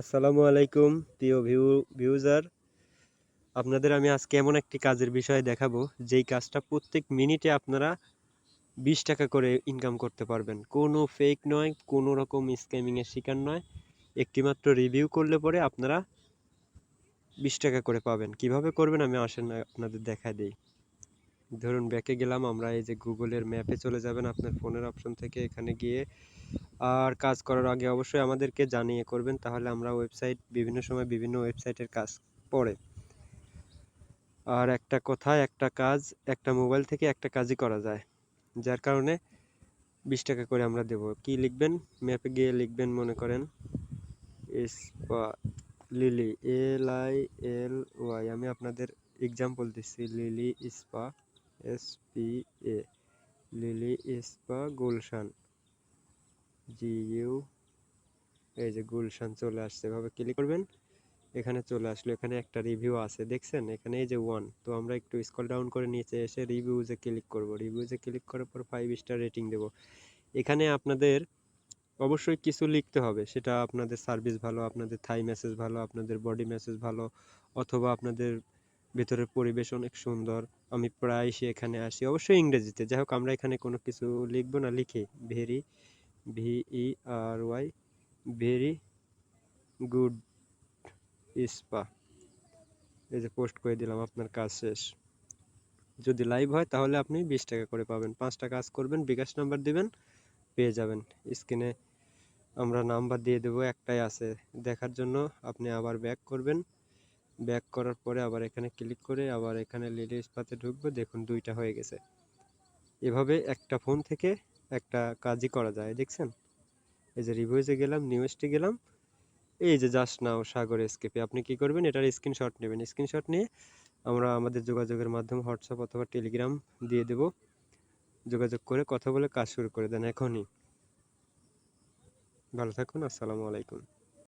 আসসালামু আলাইকুম, প্রিয় ভিউ ভিউজার আপনাদের আমি আজকে এমন একটি কাজের বিষয়ে দেখাবো, যেই কাজটা প্রত্যেক মিনিটে আপনারা বিশ টাকা করে ইনকাম করতে পারবেন। কোনো ফেক নয়, কোনো রকম স্ক্যামিংয়ের শিকার নয়। একটিমাত্র রিভিউ করলে পরে আপনারা বিশ টাকা করে পাবেন। কীভাবে করবেন আমি আসেন আপনাদের দেখা দিই। ধরুন ব্যাকে গেলাম, আমরা এই যে গুগলের ম্যাপে চলে যাবেন আপনার ফোনের অপশন থেকে এখানে গিয়ে। আর কাজ করার আগে অবশ্যই আমাদেরকে জানিয়ে করবেন, তাহলে আমরা ওয়েবসাইট বিভিন্ন সময় বিভিন্ন ওয়েবসাইটের কাজ পড়ে। আর একটা কথা একটা কাজ, একটা মোবাইল থেকে একটা কাজই করা যায়, যার কারণে বিশ টাকা করে আমরা দেব। কি লিখবেন? ম্যাপে গিয়ে লিখবেন মনে করেন spa Lily L I L Y আমি আপনাদের এক্সাম্পল দিচ্ছি Lily spa S P A Lily spa, Gulshan. G U এই যে গুলশান চলে আসছে। এভাবে ক্লিক করবেন, এখানে চলে আসলো। এখানে একটা রিভিউ আছে, দেখছেন? এখানে এই যে ওয়ান তো আমরা একটু স্কল ডাউন করে নিচে এসে রিভিউজে ক্লিক করব। রিভিউজে ক্লিক করার পর ফাইভ স্টার রেটিং দেব। এখানে আপনাদের অবশ্যই কিছু লিখতে হবে। সেটা আপনাদের সার্ভিস ভালো, আপনাদের থাই মেসেজ ভালো, আপনাদের বডি মেসেজ ভালো, অথবা আপনাদের ভেতরের পরিবেশ অনেক সুন্দর। আমি প্রায়শই এখানে আসি। অবশ্যই ইংরেজিতে। যাই হোক, আমরা এখানে কোনো কিছু লিখব না, লিখে। Very V E R Y very good spa. এই যে পোস্ট করে দিলাম, আপনার কাজ শেষ। যদি লাইভ হয়, তাহলে আপনি বিশ টাকা করে পাবেন। পাঁচটা কাজ করবেন, বিকাশ নাম্বার দিবেন, পেয়ে যাবেন। স্ক্রিনে আমরা নাম্বার দিয়ে দেবো, একটাই আছে। দেখার জন্য আপনি আবার ব্যাক করবেন। ব্যাক করার পরে আবার এখানে ক্লিক করে আবার এখানে লিলি ইস্পাতে ঢুকবো, দেখুন দুইটা হয়ে গেছে। এভাবে একটা ফোন থেকে একটা কাজই করা যায়, দেখছেন? এই যে রিভিউজে গেলাম নিউজটি গেলাম, এই যে জাস্ট নাও সাগর এসকেপে আপনি কি করবেন? এটার স্ক্রিনশট নেবেন। স্ক্রিনশট নিয়ে আমরা আমাদের যোগাযোগের মাধ্যমে হোয়াটসঅ্যাপ অথবা টেলিগ্রাম দিয়ে দেব। যোগাযোগ করে কথা বলে কাজ শুরু করে দেন এখনই। ভালো থাকুন, আসসালামু আলাইকুম।